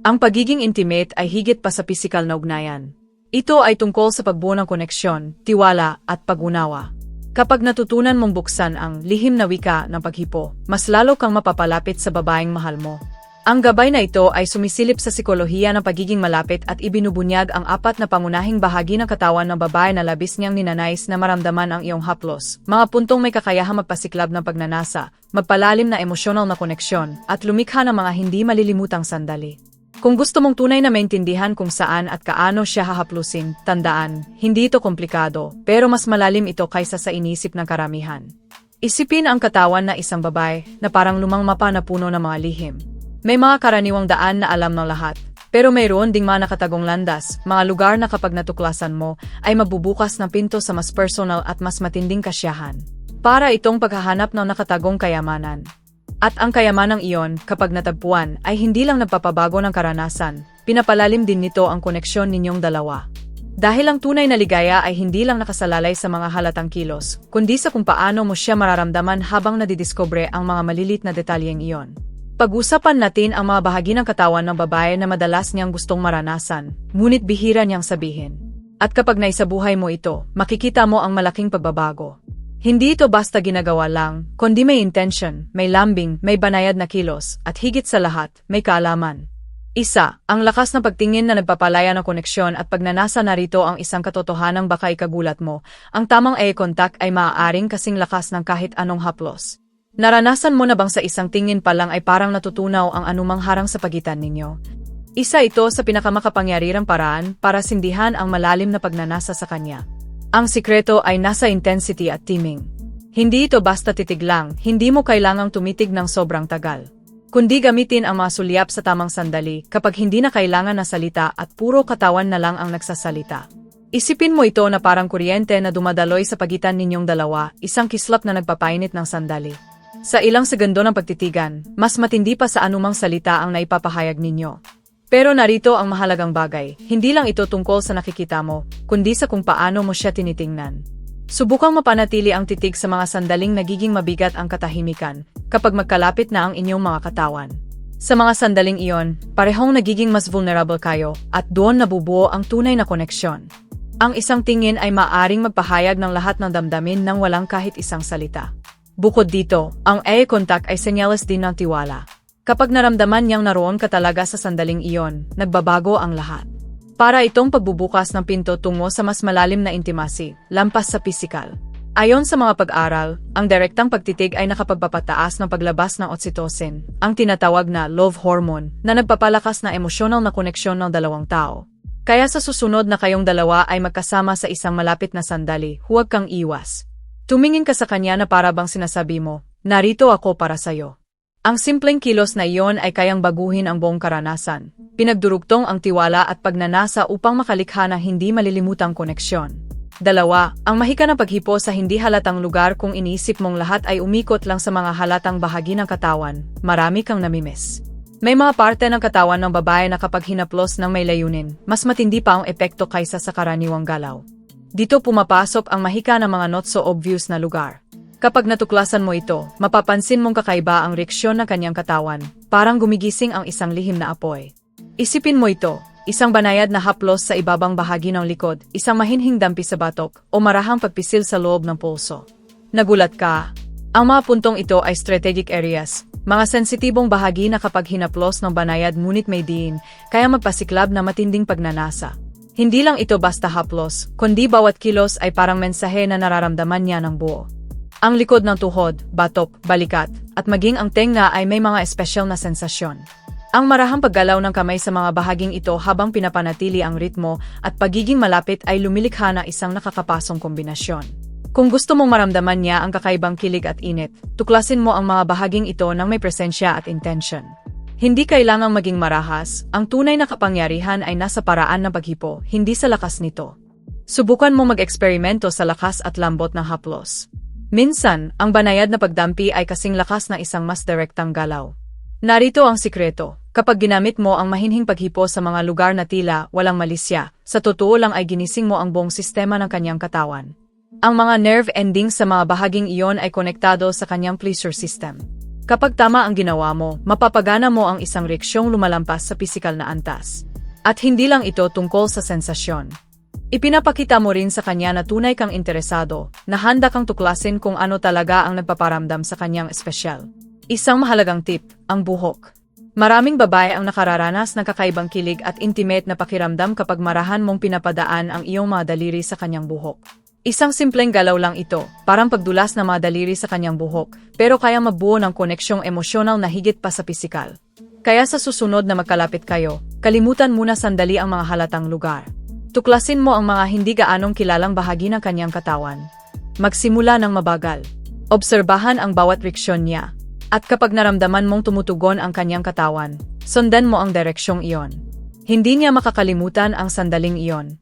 Ang pagiging intimate ay higit pa sa pisikal na ugnayan. Ito ay tungkol sa pagbuo ng koneksyon, tiwala, at pag-unawa. Kapag natutunan mong buksan ang lihim na wika ng paghipo, mas lalo kang mapapalapit sa babaeng mahal mo. Ang gabay na ito ay sumisilip sa sikolohiya ng pagiging malapit at ibinubunyag ang apat na pangunahing bahagi ng katawan ng babae na labis niyang ninanais na maramdaman ang iyong haplos. Mga puntong may kakayahang magpasiklab ng pagnanasa, magpalalim na emosyonal na koneksyon, at lumikha ng mga hindi malilimutang sandali. Kung gusto mong tunay na maintindihan kung saan at kaano siya hahaplusin, tandaan, hindi ito komplikado, pero mas malalim ito kaysa sa inisip ng karamihan. Isipin ang katawan na isang babae na parang lumang mapa na puno ng mga lihim. May mga karaniwang daan na alam ng lahat, pero mayroon ding mga nakatagong landas, mga lugar na kapag natuklasan mo, ay mabubukas ng pinto sa mas personal at mas matinding kasyahan. Para itong paghahanap ng nakatagong kayamanan. At ang kayamanang iyon, kapag natagpuan, ay hindi lang nagpapabago ng karanasan, pinapalalim din nito ang koneksyon ninyong dalawa. Dahil ang tunay na ligaya ay hindi lang nakasalalay sa mga halatang kilos, kundi sa kung paano mo siya mararamdaman habang nadidiscover ang mga malilit na detalyeng iyon. Pag-usapan natin ang mga bahagi ng katawan ng babae na madalas niyang gustong maranasan, ngunit bihira niyang sabihin. At kapag naisabuhay mo ito, makikita mo ang malaking pagbabago. Hindi ito basta ginagawa lang, kundi may intention, may lambing, may banayad na kilos, at higit sa lahat, may kaalaman. Isa, ang lakas ng pagtingin na nagpapalaya ng koneksyon at pagnanasa narito ang isang katotohanang baka ikagulat mo, ang tamang eye contact ay maaaring kasing lakas ng kahit anong haplos. Naranasan mo na bang sa isang tingin pa lang ay parang natutunaw ang anumang harang sa pagitan ninyo? Isa ito sa pinakamakapangyariang paraan para sindihan ang malalim na pagnanasa sa kanya. Ang sikreto ay nasa intensity at timing. Hindi ito basta titig lang, hindi mo kailangang tumitig ng sobrang tagal. Kundi gamitin ang mga sulyap sa tamang sandali kapag hindi na kailangan na salita at puro katawan na lang ang nagsasalita. Isipin mo ito na parang kuryente na dumadaloy sa pagitan ninyong dalawa, isang kislap na nagpapainit ng sandali. Sa ilang segundo ng pagtitigan, mas matindi pa sa anumang salita ang naipapahayag ninyo. Pero narito ang mahalagang bagay, hindi lang ito tungkol sa nakikita mo, kundi sa kung paano mo siya tinitingnan. Subukang mapanatili ang titig sa mga sandaling nagiging mabigat ang katahimikan, kapag magkalapit na ang inyong mga katawan. Sa mga sandaling iyon, parehong nagiging mas vulnerable kayo, at doon nabubuo ang tunay na koneksyon. Ang isang tingin ay maaring magpahayag ng lahat ng damdamin nang walang kahit isang salita. Bukod dito, ang eye contact ay senyales din ng tiwala. Kapag naramdaman niyang naroon ka talaga sa sandaling iyon, nagbabago ang lahat. Para itong pagbubukas ng pinto tungo sa mas malalim na intimacy, lampas sa pisikal. Ayon sa mga pag-aral, ang direktang pagtitig ay nakapagpapataas ng paglabas ng oxytocin, ang tinatawag na love hormone, na nagpapalakas na emosyonal na koneksyon ng dalawang tao. Kaya sa susunod na kayong dalawa ay magkasama sa isang malapit na sandali, huwag kang iwas. Tumingin ka sa kanya na para bang sinasabi mo, narito ako para sayo. Ang simpleng kilos na iyon ay kayang baguhin ang buong karanasan. Pinagdurugtong ang tiwala at pagnanasa upang makalikha ng hindi malilimutang koneksyon. Dalawa, ang mahika ng paghipo sa hindi halatang lugar kung iniisip mong lahat ay umikot lang sa mga halatang bahagi ng katawan, marami kang namimiss. May mga parte ng katawan ng babae na kapag hinaplos ng may layunin, mas matindi pa ang epekto kaysa sa karaniwang galaw. Dito pumapasok ang mahika ng mga not so obvious na lugar. Kapag natuklasan mo ito, mapapansin mong kakaiba ang reaksyon ng kanyang katawan, parang gumigising ang isang lihim na apoy. Isipin mo ito, isang banayad na haplos sa ibabang bahagi ng likod, isang mahinhing dampi sa batok, o marahang pagpisil sa loob ng pulso. Nagulat ka. Ang mga puntong ito ay strategic areas, mga sensitibong bahagi na kapag hinaplos ng banayad ngunit may diin, kaya magpasiklab na matinding pagnanasa. Hindi lang ito basta haplos, kundi bawat kilos ay parang mensahe na nararamdaman niya ng buo. Ang likod ng tuhod, batok, balikat, at maging ang tenga ay may mga espesyal na sensasyon. Ang marahang paggalaw ng kamay sa mga bahaging ito habang pinapanatili ang ritmo at pagiging malapit ay lumilikha na isang nakakapasong kombinasyon. Kung gusto mong maramdaman niya ang kakaibang kilig at init, tuklasin mo ang mga bahaging ito ng may presensya at intention. Hindi kailangang maging marahas, ang tunay na kapangyarihan ay nasa paraan ng paghipo, hindi sa lakas nito. Subukan mo mag-eksperimento sa lakas at lambot ng haplos. Minsan, ang banayad na pagdampi ay kasing lakas na isang mas direktang galaw. Narito ang sikreto, kapag ginamit mo ang mahinhing paghipo sa mga lugar na tila walang malisya, sa totoo lang ay ginising mo ang buong sistema ng kanyang katawan. Ang mga nerve endings sa mga bahaging iyon ay konektado sa kanyang pleasure system. Kapag tama ang ginawa mo, mapapagana mo ang isang reaksyong lumalampas sa pisikal na antas. At hindi lang ito tungkol sa sensasyon. Ipinapakita mo rin sa kanya na tunay kang interesado, na handa kang tuklasin kung ano talaga ang nagpaparamdam sa kanyang espesyal. Isang mahalagang tip, ang buhok. Maraming babae ang nakararanas ng kakaibang kilig at intimate na pakiramdam kapag marahan mong pinapadaan ang iyong mga daliri sa kanyang buhok. Isang simpleng galaw lang ito, parang pagdulas na mga daliri sa kanyang buhok, pero kaya mabuo ng koneksyong emosyonal na higit pa sa pisikal. Kaya sa susunod na magkalapit kayo, kalimutan muna sandali ang mga halatang lugar. Tuklasin mo ang mga hindi gaanong kilalang bahagi ng kanyang katawan. Magsimula ng mabagal. Obserbahan ang bawat reaksyon niya. At kapag naramdaman mong tumutugon ang kanyang katawan, sundan mo ang direksyong iyon. Hindi niya makakalimutan ang sandaling iyon.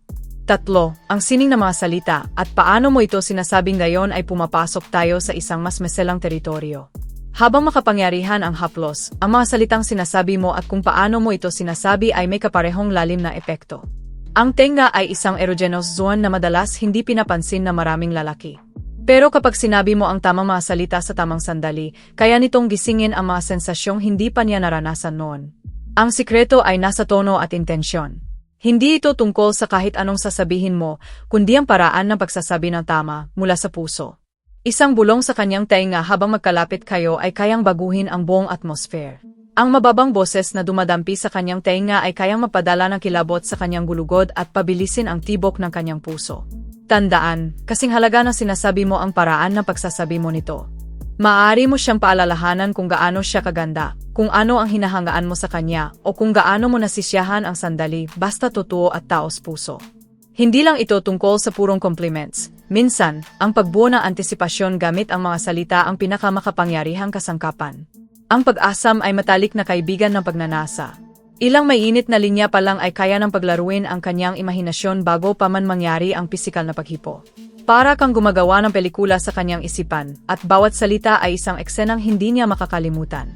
Tatlo, ang sining ng mga salita at paano mo ito sinasabing gayon ay pumapasok tayo sa isang mas meselang teritoryo. Habang makapangyarihan ang haplos, ang mga salitang sinasabi mo at kung paano mo ito sinasabi ay may kaparehong lalim na epekto. Ang tenga ay isang erogenous zone na madalas hindi pinapansin na maraming lalaki. Pero kapag sinabi mo ang tamang mga salita sa tamang sandali, kaya nitong gisingin ang mga sensasyong hindi pa niya naranasan noon. Ang sikreto ay nasa tono at intensyon. Hindi ito tungkol sa kahit anong sasabihin mo, kundi ang paraan ng pagsasabi ng tama mula sa puso. Isang bulong sa kanyang tainga habang magkalapit kayo ay kayang baguhin ang buong atmosphere. Ang mababang boses na dumadampi sa kanyang tainga ay kayang mapadala ng kilabot sa kanyang gulugod at pabilisin ang tibok ng kanyang puso. Tandaan, kasing halaga ng sinasabi mo ang paraan ng pagsasabi mo nito. Maaari mo siyang paalalahanan kung gaano siya kaganda, kung ano ang hinahangaan mo sa kanya, o kung gaano mo nasisiyahan ang sandali basta totoo at taos puso. Hindi lang ito tungkol sa purong compliments. Minsan, ang pagbuo ng antisipasyon gamit ang mga salita ang pinakamakapangyarihang kasangkapan. Ang pag-asam ay matalik na kaibigan ng pagnanasa. Ilang mainit na linya pa lang ay kaya ng paglaruin ang kanyang imahinasyon bago pa man mangyari ang pisikal na paghipo. Para kang gumagawa ng pelikula sa kanyang isipan, at bawat salita ay isang eksenang hindi niya makakalimutan.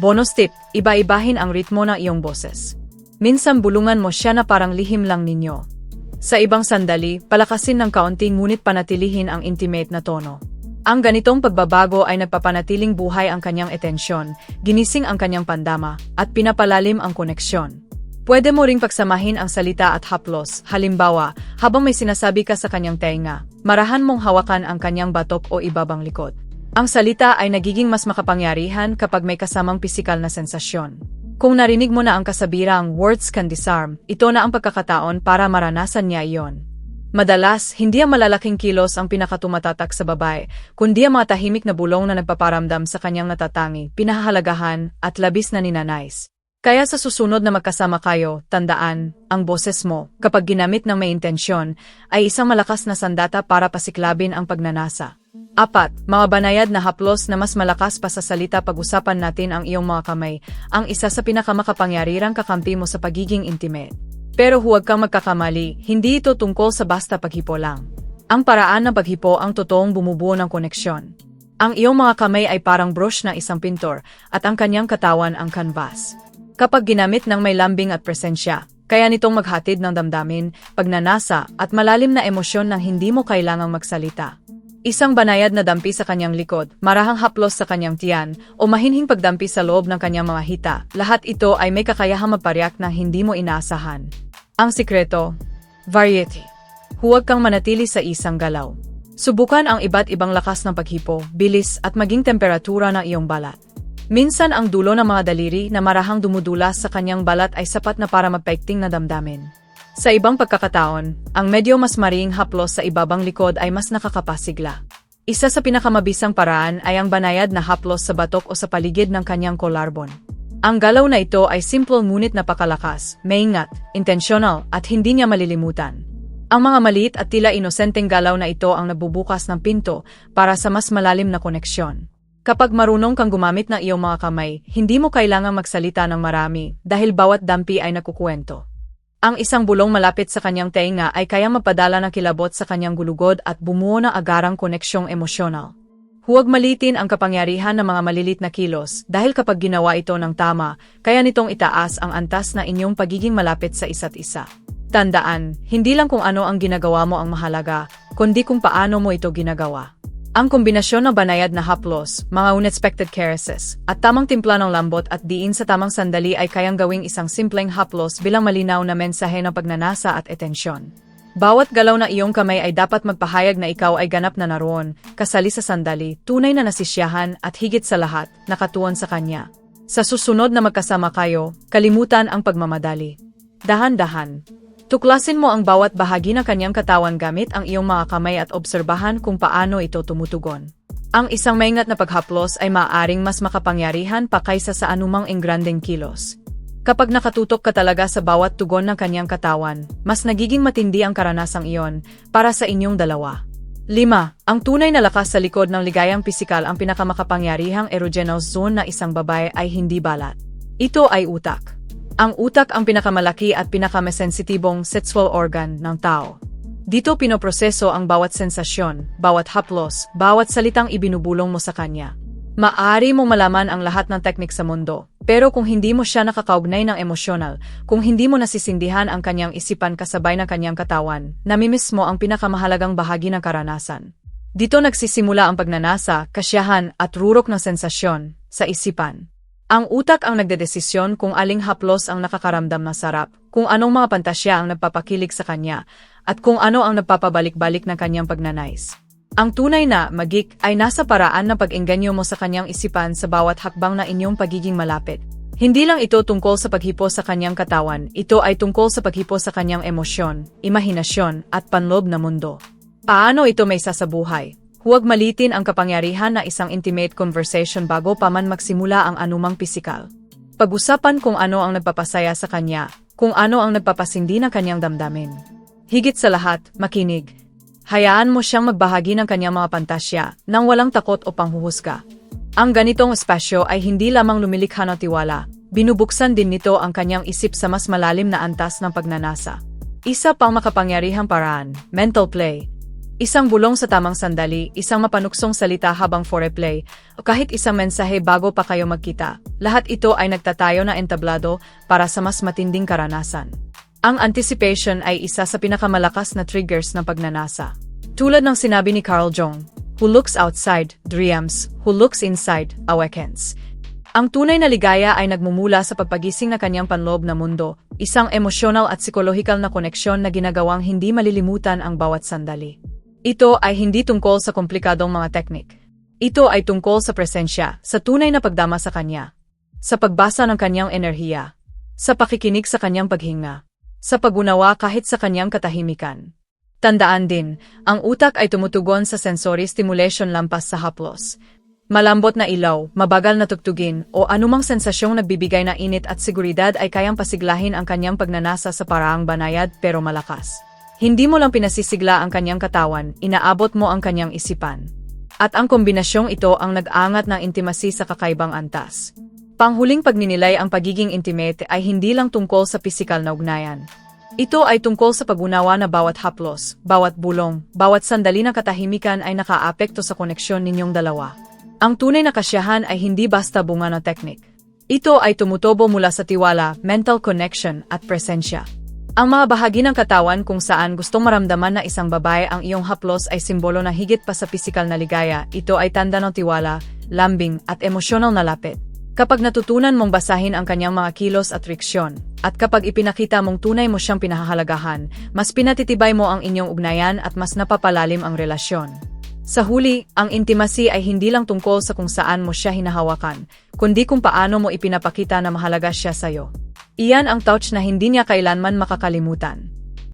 Bonus tip, iba-ibahin ang ritmo ng iyong boses. Minsan bulungan mo siya na parang lihim lang ninyo. Sa ibang sandali, palakasin ng kaunti ngunit panatilihin ang intimate na tono. Ang ganitong pagbabago ay nagpapanatiling buhay ang kanyang etensyon, ginising ang kanyang pandama, at pinapalalim ang koneksyon. Pwede mo ring pagsamahin ang salita at haplos, halimbawa, habang may sinasabi ka sa kanyang tenga, marahan mong hawakan ang kanyang batok o ibabang likod. Ang salita ay nagiging mas makapangyarihan kapag may kasamang pisikal na sensasyon. Kung narinig mo na ang kasabirang words can disarm, ito na ang pagkakataon para maranasan niya iyon. Madalas, hindi ang malalaking kilos ang pinakatumatatak sa babae, kundi ang mga tahimik na bulong na nagpaparamdam sa kanyang natatangi, pinahahalagahan, at labis na ninanais. Kaya sa susunod na magkasama kayo, tandaan, ang boses mo, kapag ginamit ng may intensyon, ay isang malakas na sandata para pasiklabin ang pagnanasa. Apat, mga banayad na haplos na mas malakas pa sa salita pag-usapan natin ang iyong mga kamay, ang isa sa pinakamakapangyarihan kakampi mo sa pagiging intimate. Pero huwag kang magkakamali, hindi ito tungkol sa basta paghipo lang. Ang paraan ng paghipo ang totoong bumubuo ng koneksyon. Ang iyong mga kamay ay parang brush ng isang pintor, at ang kanyang katawan ang canvas kapag ginamit ng may lambing at presensya. Kaya nitong maghatid ng damdamin, pagnanasa, at malalim na emosyon nang hindi mo kailangang magsalita. Isang banayad na dampi sa kanyang likod, marahang haplos sa kanyang tiyan, o mahinhing pagdampi sa loob ng kanyang mga hita, lahat ito ay may kakayahang magparyak na hindi mo inaasahan. Ang sikreto, variety. Huwag kang manatili sa isang galaw. Subukan ang iba't ibang lakas ng paghipo, bilis at maging temperatura ng iyong balat. Minsan ang dulo ng mga daliri na marahang dumudulas sa kanyang balat ay sapat na para magpaikting na damdamin. Sa ibang pagkakataon, ang medyo mas maring haplos sa ibabang likod ay mas nakakapasigla. Isa sa pinakamabisang paraan ay ang banayad na haplos sa batok o sa paligid ng kanyang kolarbon. Ang galaw na ito ay simple ngunit napakalakas, maingat, intentional at hindi niya malilimutan. Ang mga maliit at tila inosenteng galaw na ito ang nabubukas ng pinto para sa mas malalim na koneksyon. Kapag marunong kang gumamit ng iyong mga kamay, hindi mo kailangang magsalita ng marami dahil bawat dampi ay nakukuwento. Ang isang bulong malapit sa kanyang tenga ay kaya mapadala ng kilabot sa kanyang gulugod at bumuo ng agarang koneksyong emosyonal. Huwag malitin ang kapangyarihan ng mga malilit na kilos dahil kapag ginawa ito ng tama, kaya nitong itaas ang antas na inyong pagiging malapit sa isa't isa. Tandaan, hindi lang kung ano ang ginagawa mo ang mahalaga, kundi kung paano mo ito ginagawa. Ang kombinasyon ng banayad na haplos, mga unexpected caresses, at tamang timpla ng lambot at diin sa tamang sandali ay kayang gawing isang simpleng haplos bilang malinaw na mensahe ng pagnanasa at etensyon. Bawat galaw na iyong kamay ay dapat magpahayag na ikaw ay ganap na naroon, kasali sa sandali, tunay na nasisyahan at higit sa lahat, nakatuon sa kanya. Sa susunod na magkasama kayo, kalimutan ang pagmamadali. Dahan-dahan. Tuklasin mo ang bawat bahagi ng kanyang katawan gamit ang iyong mga kamay at obserbahan kung paano ito tumutugon. Ang isang maingat na paghaplos ay maaaring mas makapangyarihan pa kaysa sa anumang engrandeng kilos. Kapag nakatutok ka talaga sa bawat tugon ng kanyang katawan, mas nagiging matindi ang karanasang iyon para sa inyong dalawa. 5. Ang tunay na lakas sa likod ng ligayang pisikal ang pinakamakapangyarihang erogenous zone na isang babae ay hindi balat. Ito ay utak. Ang utak ang pinakamalaki at pinakamesensitibong sexual organ ng tao. Dito pinoproseso ang bawat sensasyon, bawat haplos, bawat salitang ibinubulong mo sa kanya. Maari mo malaman ang lahat ng teknik sa mundo, pero kung hindi mo siya nakakaugnay ng emosyonal, kung hindi mo nasisindihan ang kanyang isipan kasabay ng kanyang katawan, namimiss mo ang pinakamahalagang bahagi ng karanasan. Dito nagsisimula ang pagnanasa, kasyahan at rurok ng sensasyon sa isipan. Ang utak ang nagdedesisyon kung aling haplos ang nakakaramdam ng sarap, kung anong mga pantasya ang nagpapakilig sa kanya, at kung ano ang nagpapabalik-balik ng kanyang pagnanais. Ang tunay na magik ay nasa paraan ng pag-engganyo mo sa kanyang isipan sa bawat hakbang na inyong pagiging malapit. Hindi lang ito tungkol sa paghipo sa kanyang katawan, ito ay tungkol sa paghipo sa kanyang emosyon, imahinasyon, at panlob na mundo. Paano ito may sasabuhay? Huwag malitin ang kapangyarihan na isang intimate conversation bago pa man magsimula ang anumang pisikal. Pag-usapan kung ano ang nagpapasaya sa kanya, kung ano ang nagpapasindi ng kanyang damdamin. Higit sa lahat, makinig. Hayaan mo siyang magbahagi ng kanyang mga pantasya nang walang takot o panghuhusga. Ang ganitong espasyo ay hindi lamang lumilikha ng tiwala, binubuksan din nito ang kanyang isip sa mas malalim na antas ng pagnanasa. Isa pang makapangyarihang paraan, mental play, Isang bulong sa tamang sandali, isang mapanuksong salita habang foreplay, o kahit isang mensahe bago pa kayo magkita. Lahat ito ay nagtatayo na entablado para sa mas matinding karanasan. Ang anticipation ay isa sa pinakamalakas na triggers ng pagnanasa. Tulad ng sinabi ni Carl Jung, who looks outside, dreams, who looks inside, awakens. Ang tunay na ligaya ay nagmumula sa pagpagising na kanyang panloob na mundo, isang emosyonal at psikolohikal na koneksyon na ginagawang hindi malilimutan ang bawat sandali. Ito ay hindi tungkol sa komplikadong mga teknik. Ito ay tungkol sa presensya, sa tunay na pagdama sa kanya, sa pagbasa ng kanyang enerhiya, sa pakikinig sa kanyang paghinga, sa pagunawa kahit sa kanyang katahimikan. Tandaan din, ang utak ay tumutugon sa sensory stimulation lampas sa haplos. Malambot na ilaw, mabagal na tugtugin, o anumang sensasyong nagbibigay na init at seguridad ay kayang pasiglahin ang kanyang pagnanasa sa paraang banayad pero malakas. Hindi mo lang pinasisigla ang kanyang katawan, inaabot mo ang kanyang isipan. At ang kombinasyong ito ang nag-angat ng intimacy sa kakaibang antas. Panghuling pagninilay ang pagiging intimate ay hindi lang tungkol sa pisikal na ugnayan. Ito ay tungkol sa pagunawa na bawat haplos, bawat bulong, bawat sandali ng katahimikan ay nakaapekto sa koneksyon ninyong dalawa. Ang tunay na kasyahan ay hindi basta bunga ng teknik. Ito ay tumutobo mula sa tiwala, mental connection at presensya. Ang mga bahagi ng katawan kung saan gustong maramdaman na isang babae ang iyong haplos ay simbolo na higit pa sa pisikal na ligaya, ito ay tanda ng tiwala, lambing, at emosyonal na lapit. Kapag natutunan mong basahin ang kanyang mga kilos at riksyon, at kapag ipinakita mong tunay mo siyang pinahahalagahan, mas pinatitibay mo ang inyong ugnayan at mas napapalalim ang relasyon. Sa huli, ang intimacy ay hindi lang tungkol sa kung saan mo siya hinahawakan, kundi kung paano mo ipinapakita na mahalaga siya sa'yo. Iyan ang touch na hindi niya kailanman makakalimutan.